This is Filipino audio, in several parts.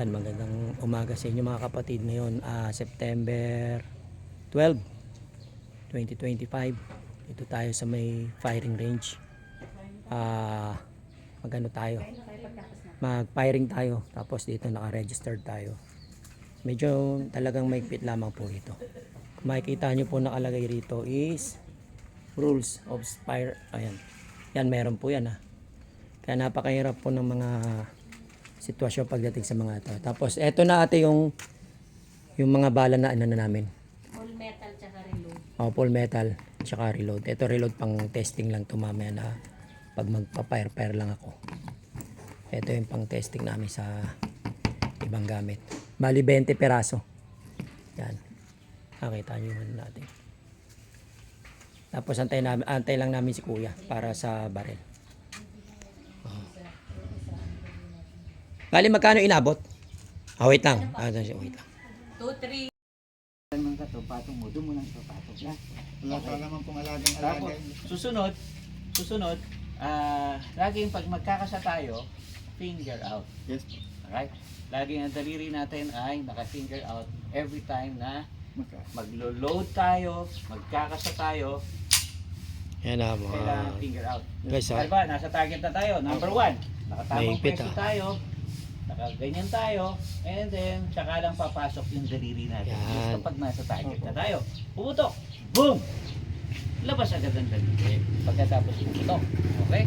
Yan, magandang umaga sa inyo mga kapatid. Ngayon, ah, September 12, 2025. Dito tayo sa may firing range. Ah, magano tayo? Mag-firing tayo. Tapos dito naka-registered tayo. Medyo talagang maigpit lamang po ito. Makikita nyo po nakalagay rito is rules of fire. Ayan. Yan, meron po yan ha. Kaya napakahirap po ng mga sitwasyon pagdating sa mga ito. Tapos eto na ate yung yung mga bala na ano na namin. Full metal tsaka reload. Oh, full metal tsaka reload. Ito reload pang testing lang to mamaya na pag magpa-fire fire lang ako. Ito yung pang testing namin sa ibang gamit. Bali 20 peraso. Yan. Nakita nyo yun natin. Tapos antay, namin, antay lang namin si kuya para sa baril. Bali magkano inabot? Ah, wait lang. Ah, wait lang. 2, 3. Naman ka to, patong mo, doon mo lang to, patong na. Wala ka naman pong alagang Tapos, alagay. susunod, susunod, ah, laging pag magkakasa tayo, finger out. Yes. Alright? Laging ang daliri natin ay naka-finger out every time na maglo-load tayo, magkakasa tayo, Yan na mga... kailangan finger out. Guys, ah. Diba, nasa target na tayo. Number one, nakatamang Mahigpit, pwesto ah. tayo, nakaganyan tayo, and then, tsaka lang papasok yung daliri natin. Yan. Just kapag nasa target na tayo. Pumutok! Boom! Labas agad ang daliri. Pagkatapos pumutok. Okay?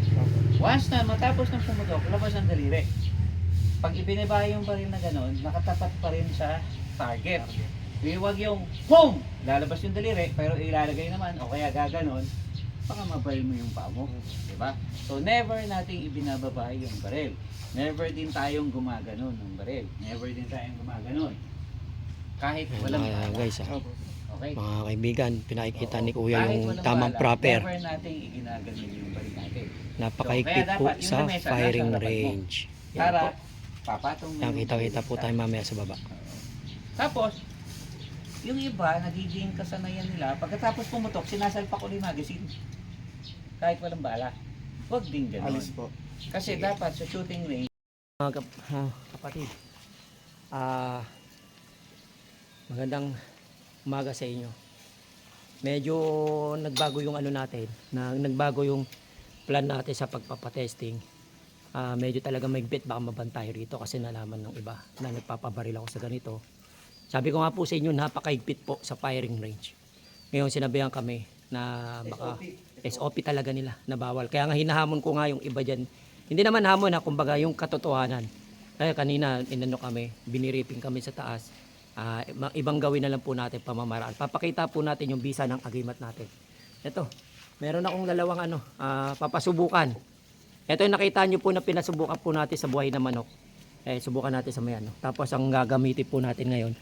Once na matapos ng pumutok, labas ang daliri. Pag ibinaba yung baril na gano'n, nakatapat pa rin sa target. Huwag yung boom! Lalabas yung daliri, pero ilalagay naman, o kaya gaganon, baka mabaril mo yung paa mo. Diba? So, never nating ibinababa yung baril. Never din tayong gumaganon ng baril. Never din tayong gumaganon. Kahit walang bala. guys, ah. Okay? mga kaibigan, pinakikita ni Kuya Kahit yung tamang bala, proper. Never nating iginaganon yung baril natin. Napakaigpit So, po sa firing range. Yan Para, po. papatong mo Yan, yung kita-kita baril po tayo mamaya sa baba. Tapos, yung iba, nagiging kasanayan nila, pagkatapos pumutok, sinasalpak ko yung magazine. Kahit walang bala. Huwag din ganun. Alis po. Kasi dapat sa shooting range, Mga kap- kapatid, ah, magandang umaga sa inyo. Medyo nagbago yung ano natin, na, nagbago yung plan natin sa pagpapatesting. Ah, medyo talaga magbit baka mabantay rito kasi nalaman ng iba na nagpapabaril ako sa ganito. Sabi ko nga po sa inyo, napakaigpit po sa firing range. Ngayon sinabihan kami na baka SOP talaga nila na bawal. Kaya nga hinahamon ko nga yung iba dyan. Hindi naman hamon na kumbaga yung katotohanan. Kaya kanina inano kami, biniriping kami sa taas. Ma- ibang gawin na lang po natin pamamaraan. Papakita po natin yung bisa ng agimat natin. Ito, meron akong dalawang ano, ah, papasubukan. Ito yung nakita nyo po na pinasubukan po natin sa buhay na manok. Eh, subukan natin sa may ano. Tapos ang gagamitin po natin ngayon,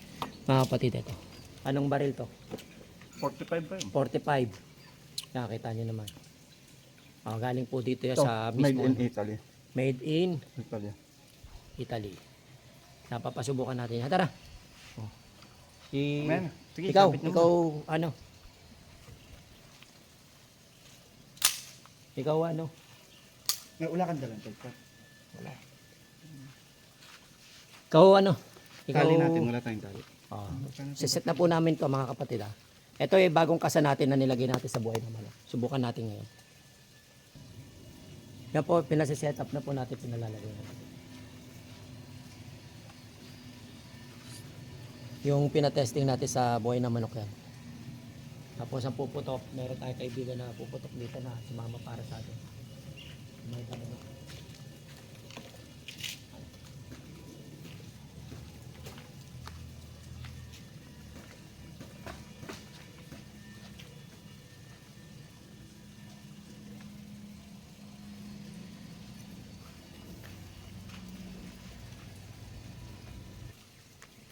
mga kapatid, ito. Anong baril to? 45 pa yun. 45. Nakakita nyo naman. Oh, galing po dito yan Ito, sa made mismo. in Italy. Made in Italy. Italy. Napapasubukan natin. yan. Tara. Oh. Si, Men, sige, ikaw, sabit mo ikaw, ano? Ikaw ano? May ula kang dalang tagpa. Ikaw ano? Ikaw, Tali natin, wala tayong tali. Oh. Siset na po namin to mga kapatid ha. Ito yung bagong kasa natin na nilagay natin sa buhay naman. Subukan natin ngayon. Yan po, pinasiset up na po natin, pinalalagay natin. Yung pinatesting natin sa buhay na manok yan. Tapos ang puputok, meron tayong kaibigan na puputok dito na sumama para sa atin. May ganun.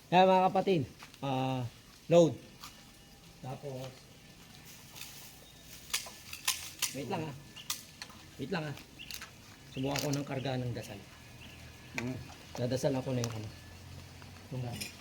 Kaya mga kapatid, ah, load. Tapos, wait lang ah. Wait lang ah. Subukan ko ng karga ng dasal. Mm. Dadasal ako na yung ano. Yung gamit.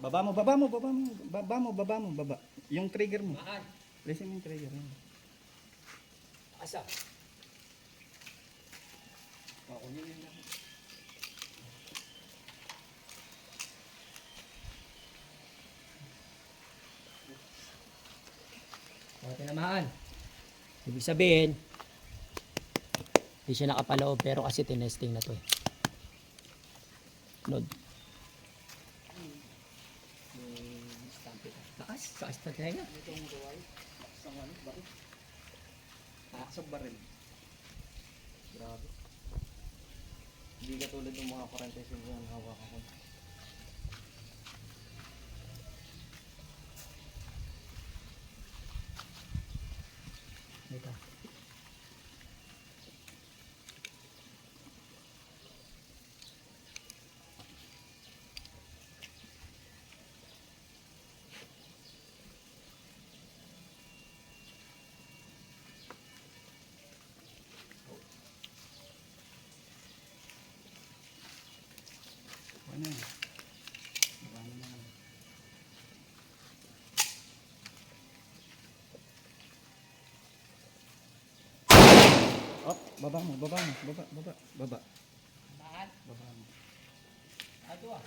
Baba mo, baba mo, baba mo, baba mo, baba mo, baba. Yung trigger mo. Maan. Listen yung trigger mo. Asa. O, tinamaan. Ibig sabihin, hindi siya nakapaloob pero kasi tinesting na to eh. Nod. Taas, taas na tayo. Sa baril. Grabe. Hindi ka tulad ng mga 45 yung hawak ako. Dito. Ano yan? Baba mo na lang. Op, baba mo, baba mo, baba, baba, baba. Tamaan. Baba mo. Ato ah.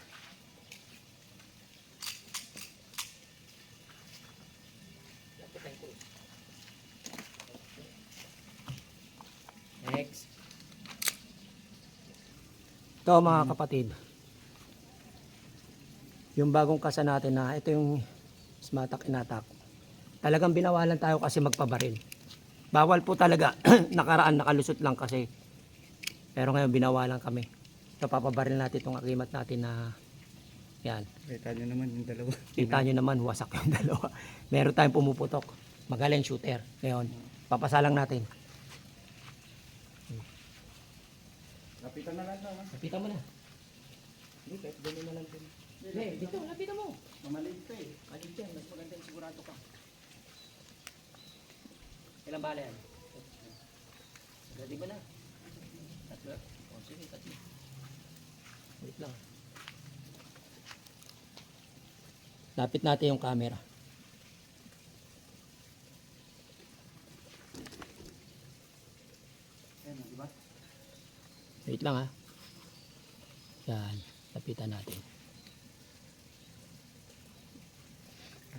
Next. Ito mga kapatid. Yung bagong kasa natin na ito yung smatak inatak. Talagang binawalan tayo kasi magpabaril. Bawal po talaga. Nakaraan nakalusot lang kasi. Pero ngayon binawalan kami. So papabaril natin itong agimat natin na yan. Kita nyo naman yung dalawa. Kita nyo naman, wasak yung dalawa. Meron tayong pumuputok. Magaling shooter. Ngayon, papasalang natin. Lapitan na lang daw. ha? Lapitan mo na. Hindi, kahit gano'n na lang din. Hindi, dito, lapitan mo. Mamalig ka eh. Kalig dyan, mas maganda yung sigurado ka. Ilang bala yan? Ready ba na? Tatlo. O, sige, tatlo. Wait lang. Lapit natin yung camera. Ayan, di ba? Wait lang ha. Yan, lapitan natin.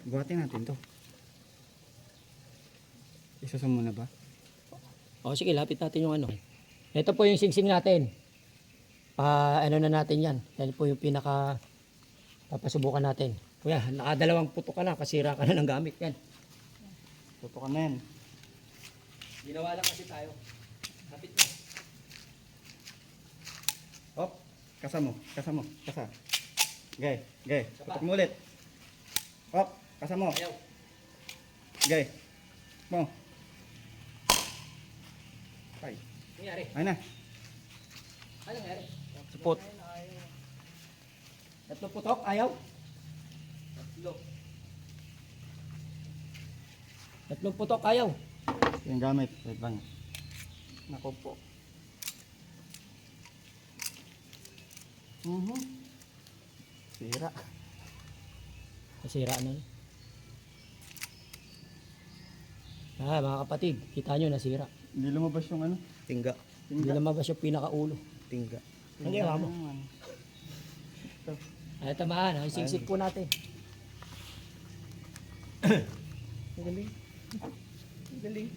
Buhatin natin to. Isusum mo na ba? O sige, lapit natin yung ano. Ito po yung singsing natin. Pa, ano na natin yan. Yan po yung pinaka papasubukan natin. Kuya, nakadalawang puto ka na, kasira ka na ng gamit yan. Tutukan na yan. Ginawa lang kasi tayo. Lapit na. Hop, kasa mo, kasa mo, kasa. Gay, gay. Isa pa. Tutok mo ulit. Hop, kasa mo. Gay. Mo. Ay, Nangyari. ay na. Ano nangyari? Support. Tatlo putok, ayaw. Tatlo. Tatlong putok, ayaw. Yung gamit. Wait lang. Nako po. Mhm. Sira. Nasira na. Ah, mga kapatid, kita nyo nasira. Hindi lumabas yung ano? Tingga. Hindi lumabas yung pinakaulo. Tingga. Hindi, Tingga mo. Ay, tamaan. Ay, singsik po natin. Galing. Galing.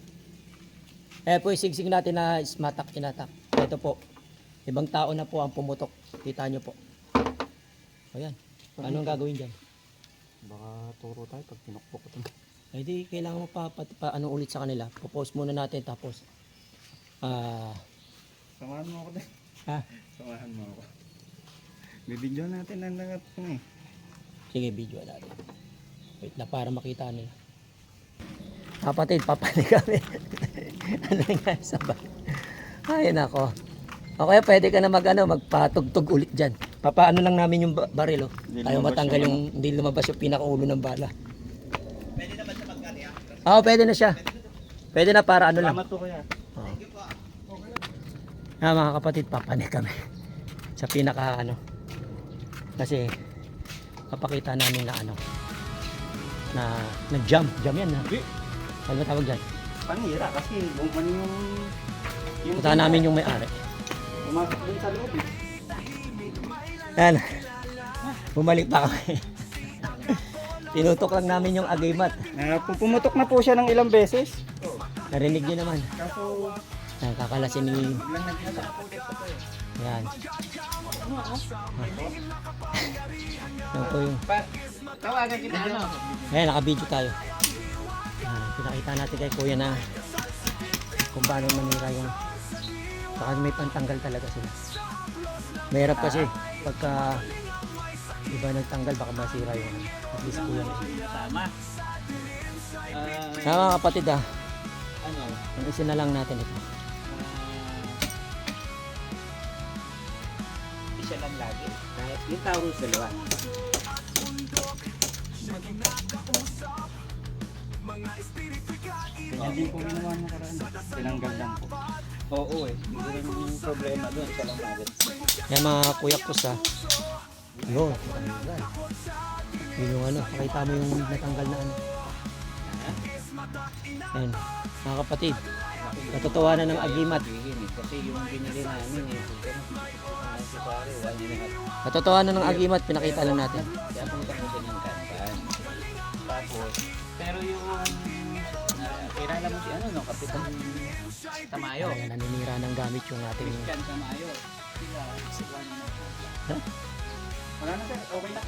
Eh po, yung singsik natin na smatak inatak. Ito po. Ibang tao na po ang pumutok. Kita nyo po. Ayan. Anong gagawin dyan? Baka turo tayo pag pinukpok ko ito. Ay di, kailangan mo pa, pa, pa ano ulit sa kanila. Popost muna natin tapos. Ah, Samahan mo ako din. ha? Samahan mo ako. Bibidyo natin ang langat ko eh. Sige, video natin. Wait na para makita nila. Kapatid, papani kami. ano nga sa ba? Ay, nako. Okay, pwede ka na mag, ano, magpatugtog ulit dyan. Papaano lang namin yung ba- baril, oh. Ayaw matanggal yung yung, hindi lumabas yung pinakaulo ng bala. Pwede na ba siya Oo, pwede na siya. Pwede na para ano lang. Salamat po kaya. Oo. Ah, mga kapatid, papani kami. Sa pinaka ano. Kasi papakita namin na ano na nag-jump. Jump yan ha. Ano ba tawag dyan? Panira kasi buman yung... yung Punta namin yung may-ari. Pumasok dun sa loob eh. Yan. Bumalik pa kami. Tinutok lang namin yung agimat. Uh, pumutok na po siya ng ilang beses. Narinig niyo naman. Kaso, Yan, kakalasin ni... ito eh. Yan. Yan po yung... Pa, tawagan kita ano? Ayan, naka-video tayo. Yan, pinakita natin kay kuya na kung paano manira yung... Baka may pantanggal talaga sila. Mahirap kasi pagka iba nagtanggal baka masira yung At least kuya. Tama. Ah, Sa mga kapatid ah, ano? ang isa na lang natin ito. ah, isa lang lagi. Kahit yung Taurus dalawa. Ganyan din po ginawa ng karaan. Tinanggal lang po. Oo eh. Hindi rin yung problema doon. Isa lang lagi. Yan mga kuya kus ah. Yun, natanggal. Yun yung ano, pakita mo yung natanggal na ano. Yan, mga kapatid. Katotohanan ng agimat. Kasi yung binili namin eh. Katotohanan ng agimat, pinakita lang natin. Kaya pumunta ko siya ng kanban. Tapos, pero yung uh, kilala mo si ano no, Kapitan Tamayo. Ayan, naninira ng gamit yung ating... Kapitan Tamayo. Sila, sila? Wala na sir, okay na.